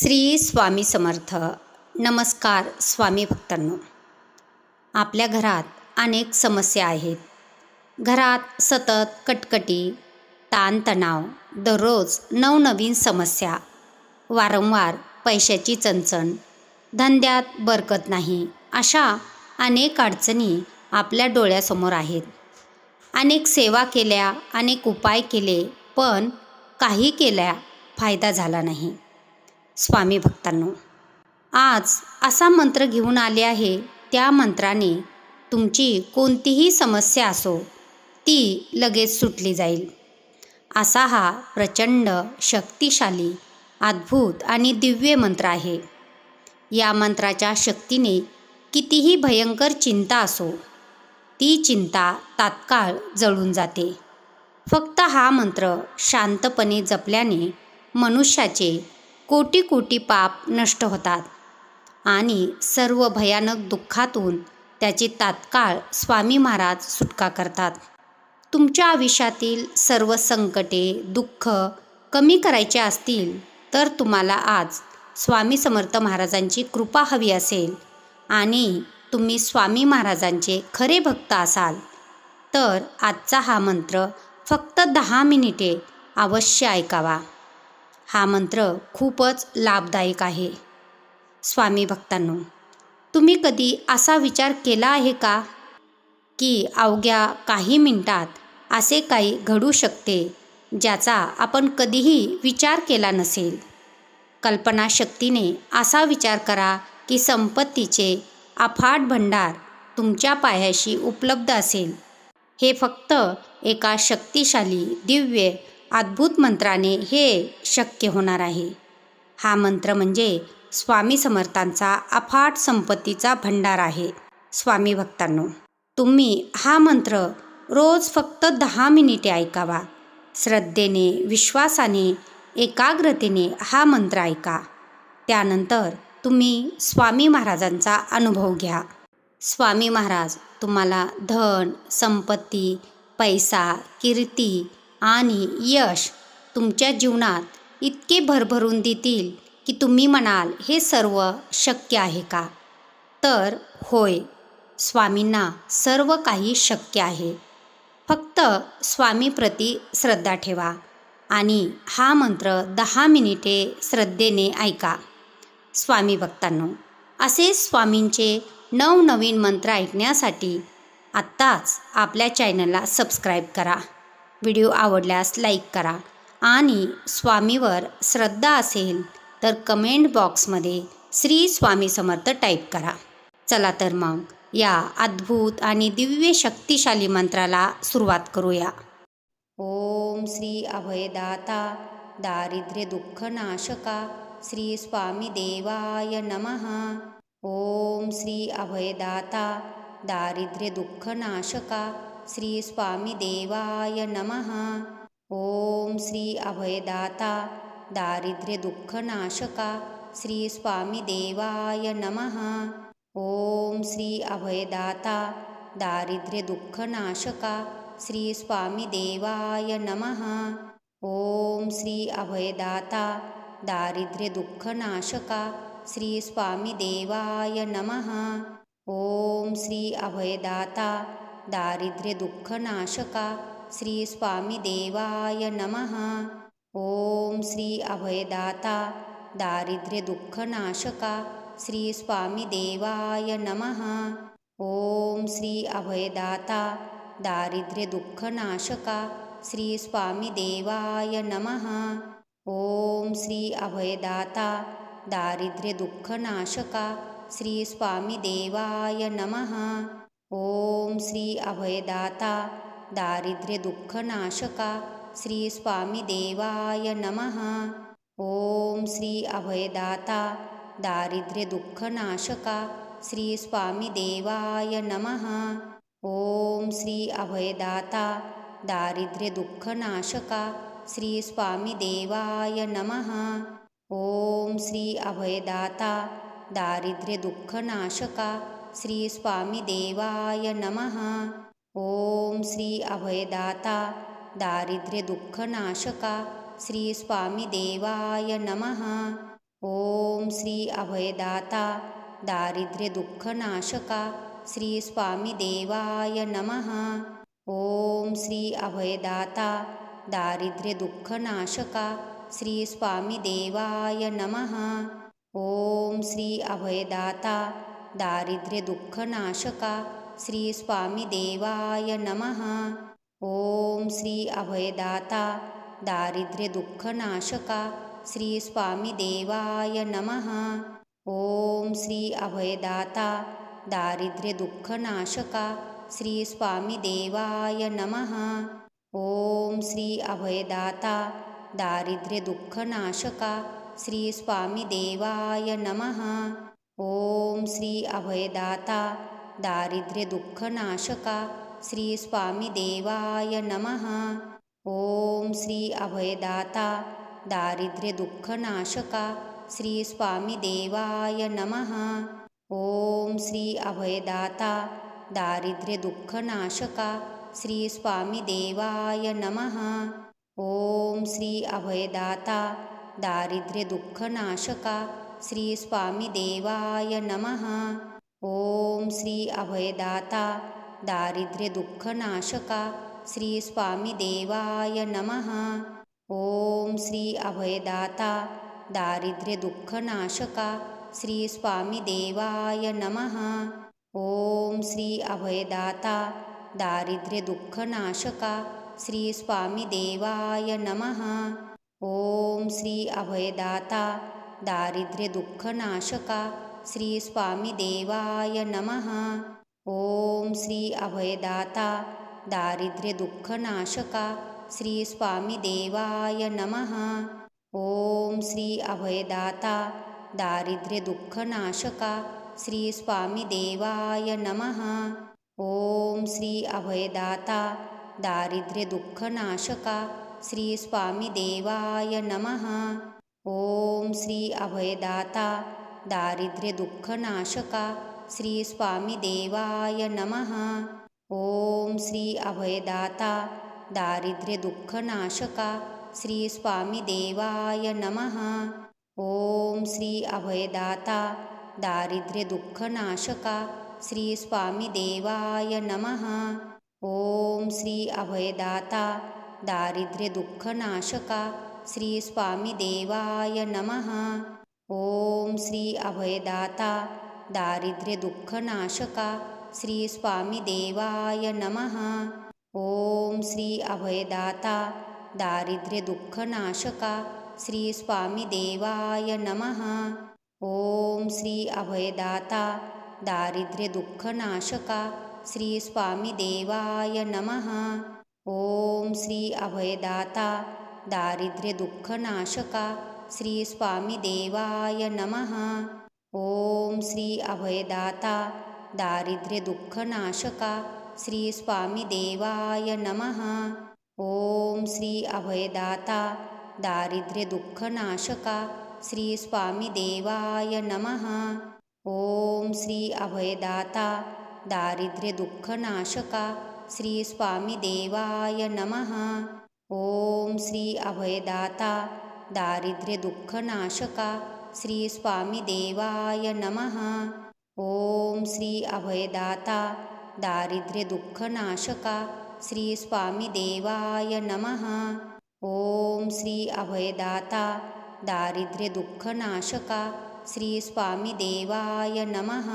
श्री स्वामी समर्थ. नमस्कार स्वामी भक्तांनो. आपल्या घरात अनेक समस्या आहेत. घरात सतत कटकटी ताणतणाव दररोज नवनवीन समस्या वारंवार पैशाची चणचण धंद्यात बरकत नाही अशा अनेक अडचणी आपल्या डोळ्यासमोर आहेत. अनेक सेवा केल्या अनेक उपाय केले पण काही केल्या फायदा झाला नाही. स्वामी भक्तांनो आज असा मंत्र घेऊन आले आहे त्या मंत्राने तुमची कोणतीही समस्या असो ती लगेच सुटली जाईल. असा हा प्रचंड शक्तिशाली अद्भुत आणि दिव्य मंत्र आहे. या मंत्राच्या शक्तीने कितीही भयंकर चिंता असो ती चिंता तात्काळ जळून जाते. फक्त हा मंत्र शांतपणे जपल्याने मनुष्याचे कोटी कोटी पाप नष्ट होतात. आणि सर्व भयानक दुःखातून त्याची तात्काळ स्वामी महाराज सुटका करतात. तुमच्या आयुष्यातील सर्व संकटे दुःख कमी करायचे असतील तर तुम्हाला आज स्वामी समर्थ महाराजांची कृपा हवी असेल. आणि तुम्ही स्वामी महाराजांचे खरे भक्त असाल. तर आजचा हा मंत्र फक्त दहा मिनिटे अवश्य ऐकावा. हा मंत्र खूपच लाभदायक आहे. स्वामी भक्तांनो तुम्ही कधी असा विचार केला आहे का? की अवघ्या काही मिनिटात असे काही घडू शकते ज्याचा आपण कधीही विचार केला नसेल? कल्पनाशक्तीने असा विचार करा की संपत्तीचे अफाट भंडार तुमच्या पायाशी उपलब्ध असेल. हे फक्त एका शक्तिशाली दिव्य अद्भुत मंत्राने हे शक्य होणार आहे. हा मंत्र म्हणजे स्वामी समर्थांचा अफाट संपत्तीचा भंडार आहे. स्वामी भक्तांनो तुम्ही हा मंत्र रोज फक्त दहा मिनिटे ऐकावा. श्रद्धेने विश्वासाने एकाग्रतेने हा मंत्र ऐका. त्यानंतर तुम्ही स्वामी महाराजांचा अनुभव घ्या. स्वामी महाराज तुम्हाला धन संपत्ती पैसा कीर्ती आणि यश तुमच्या जीवनात इतके भरभरून देतील की तुम्ही म्हणाल हे सर्व शक्य आहे का? तर होय स्वामींना सर्व काही शक्य आहे. फक्त स्वामीप्रती श्रद्धा ठेवा आणि हा मंत्र दहा मिनिटे श्रद्धेने ऐका. स्वामी भक्तांनो असे स्वामींचे नवनवीन मंत्र ऐकण्यासाठी आत्ताच आपल्या चॅनलला सबस्क्राईब करा. व्हिडिओ आवडल्यास लाईक करा आणि स्वामीवर श्रद्धा असेल तर कमेंट बॉक्समध्ये श्री स्वामी समर्थ टाईप करा. चला तर मग या अद्भुत आणि दिव्य शक्तिशाली मंत्राला सुरुवात करूया. ओम श्री अभयदाता दारिद्र्य दुःख नाशका श्री स्वामी देवाय नमः. ओम श्री अभयदाता दारिद्र्य दुःख श्रीस्वामिदेवाय नमः। ॐ श्री अभयदाता दारिद्र्यदुःखनाशका श्रीस्वामिदेवाय नमः। ॐ श्री अभयदाता दारिद्र्यदुःखनाशका श्रीस्वामिदेवाय नमः। ॐ श्री अभयदाता दारिद्र्यदुःखनाशका श्रीस्वामिदेवाय नमः। ॐ श्री अभयदाता दारिद्र्य दुःख नाशका श्री स्वामी देवाय नमः। ओम श्री अभयदाता दारिद्र्य दुःख नाशका श्री स्वामी देवाय नमः। ओम श्री अभयदाता दारिद्र्य दुःख नाशका श्री स्वामी देवाय नमः। ओम श्री अभयदाता दारिद्र्य दुःख नाशका श्री स्वामी देवाय नमः। ओम श्री अभयदाता दारिद्र्य दुःख नाशका श्री स्वामी देवाय नमः। ओम श्री अभयदाता दारिद्र्य दुःख नाशका श्री स्वामी देवाय नमः। ओम श्री अभयदाता दारिद्र्य दुःख नाशका श्री स्वामी देवाय नमः। ओम श्री अभयदाता दारिद्र्य दुःख नाशका श्री स्वामी देवाय नमः. ओम श्री अभयदाता दारिद्र्य दुःख नाशका श्री स्वामी देवाय नमः. ओम श्री अभयदाता दारिद्र्य दुःखनाशका श्री स्वामी देवाय नमः. ओम श्री अभयदाता दारिद्र्य दुःखनाशका श्री स्वामी देवाय नमः. ओम श्री अभयदाता दारिद्र्य दुःखनाशका श्री स्वामी देवाय नमः. ओम श्री अभयदाता दारिद्र्य दुःखनाशका श्री स्वामी देवाय नमः. ओम श्री अभयदाता दारिद्र्य दुःखनाशका श्री स्वामी देवाय नमः. ओम श्री अभयदाता दारिद्र्य दुःखनाशका श्री स्वामी देवाय नमः. ॐ श्री अभयदाता दारिद्र्यदुःखनाशका श्रीस्वामिदेवाय नमः। ॐ श्री अभयदाता दारिद्र्यदुःखनाशका श्रीस्वामिदेवाय नमः। ॐ श्री अभयदाता दारिद्र्यदुःखनाशका श्रीस्वामिदेवाय नमः। ॐ श्री अभयदाता दारिद्र्यदुःखनाशका श्री स्वामी देवाय नमः. ओम श्री अभयदाता दारिद्र्य दुःखनाशका श्री स्वामी देवाय नमः. ओम श्री अभयदाता दारिद्र्य दुःखनाशका श्री स्वामी देवाय नमः. ओम श्री अभयदाता दारिद्र्य दुःखनाशका श्री स्वामी देवाय नमः. ओम श्री अभयदाता दारिद्र्य दुःखनाशका श्री स्वामी देवाय नमः. ओम श्री अभयदाता दारिद्र्य दुःखनाशका श्री स्वामी देवाय नमः. ओम श्री अभयदाता दारिद्र्य दुःखनाशका श्री स्वामी देवाय नमः. ओम श्री अभयदाता दारिद्र्य दुःखनाशका श्री स्वामी देवाय नमः. ओम श्री अभयदाता दारिद्र्य दुःखनाशका श्री स्वामी देवाय नमः। ओम श्री अभयदाता दारिद्र्य दुःखनाशका श्री स्वामी देवाय नमः। ओम श्री अभयदाता दारिद्र्य दुःखनाशका श्री स्वामी देवाय नमः। ओम श्री अभयदाता दारिद्र्य दुःखनाशका श्री स्वामी देवाय नमः। ओम श्री अभयदाता दारिद्र्य दुःखनाशका श्री स्वामी देवाय नमः। ओम श्री अभयदाता दारिद्र्य दुःखनाशका श्री स्वामी देवाय नमः। ओम श्री अभयदाता दारिद्र्य दुःखनाशका श्री स्वामी देवाय नमः। ओम श्री अभयदाता दारिद्र्य दुःखनाशका श्री स्वामी देवाय नमः. ओम श्री अभयदाता दारिद्र्य दुःखनाशका श्री स्वामी देवाय नमः. ओम श्री अभयदाता दारिद्र्य दुःखनाशका श्री स्वामी देवाय नमः. ओम श्री अभयदाता दारिद्र्य दुःखनाशका श्री स्वामी देवाय नमः. ओम श्री अभयदाता दारिद्र्य दुःखनाशका श्री स्वामी देवाय नमः। ओम श्री अभयदाता दारिद्र्य दुःखनाशका श्री स्वामी देवाय नमः। ओम श्री अभयदाता दारिद्र्य दुःखनाशका श्री स्वामी देवाय नमः।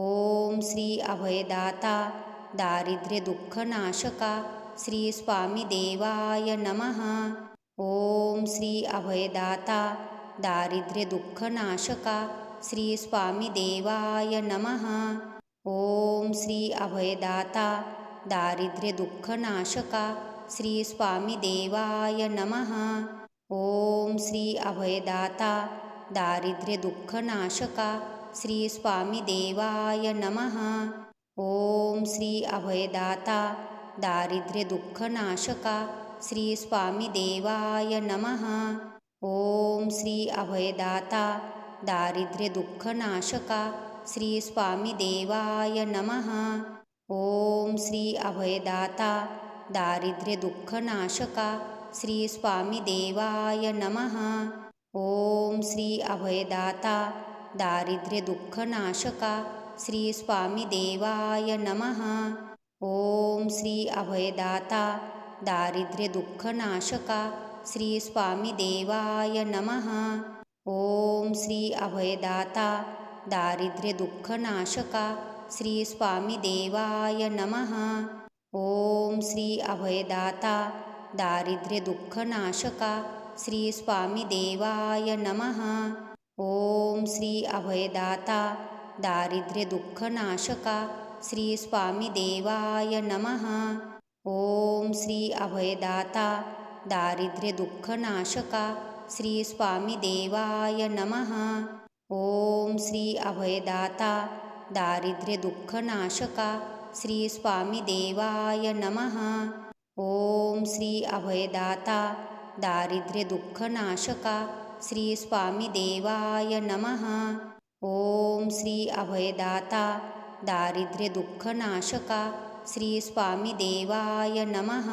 ओम श्री अभयदाता दारिद्र्य दुःखनाशका श्री स्वामी देवाय नमः. ओम श्री अभयदाता दारिद्र्य दुःखनाशका श्री स्वामी देवाय नमः. ओम श्री अभयदाता दारिद्र्य दुःखनाशका श्री स्वामी देवाय नमः. ओम श्री अभयदाता दारिद्र्य दुःखनाशका श्री स्वामी देवाय नमः. ओम श्री अभयदाता दारिद्र्य दुःखनाशका श्री स्वामी देवाय नमः. ओम श्री अभयदाता दारिद्र्य दुःखनाशका श्री स्वामी देवाय नमः. ओम श्री अभयदाता दारिद्र्य दुःखनाशका श्री स्वामी देवाय नमः. ओम श्री अभयदाता दारिद्र्य दुःखनाशका श्री स्वामी देवाय नमः. ओम श्री अभयदाता दारिद्र्य दुःखनाशका श्री स्वामी देवाय नमः। ओम श्री अभयदाता दारिद्र्य दुःखनाशका श्री स्वामी देवाय नमः। ओम श्री अभयदाता दारिद्र्य दुःखनाशका श्री स्वामी देवाय नमः। ओम श्री अभयदाता दारिद्र्य दुःखनाशका श्री स्वामी देवाय नमः. ओम श्री अभयदाता दारिद्र्य दुःखनाशका श्री स्वामी देवाय नमः. ओम श्री अभयदाता दारिद्र्य दुःखनाशका श्री स्वामी देवाय नमः. ओम श्री अभयदाता दारिद्र्य दुःखनाशका श्री स्वामी देवाय नमः. ओम श्री अभयदाता दारिद्र्य श्रीस्वामिदेवाय श्री स्वामी देवाय नमः.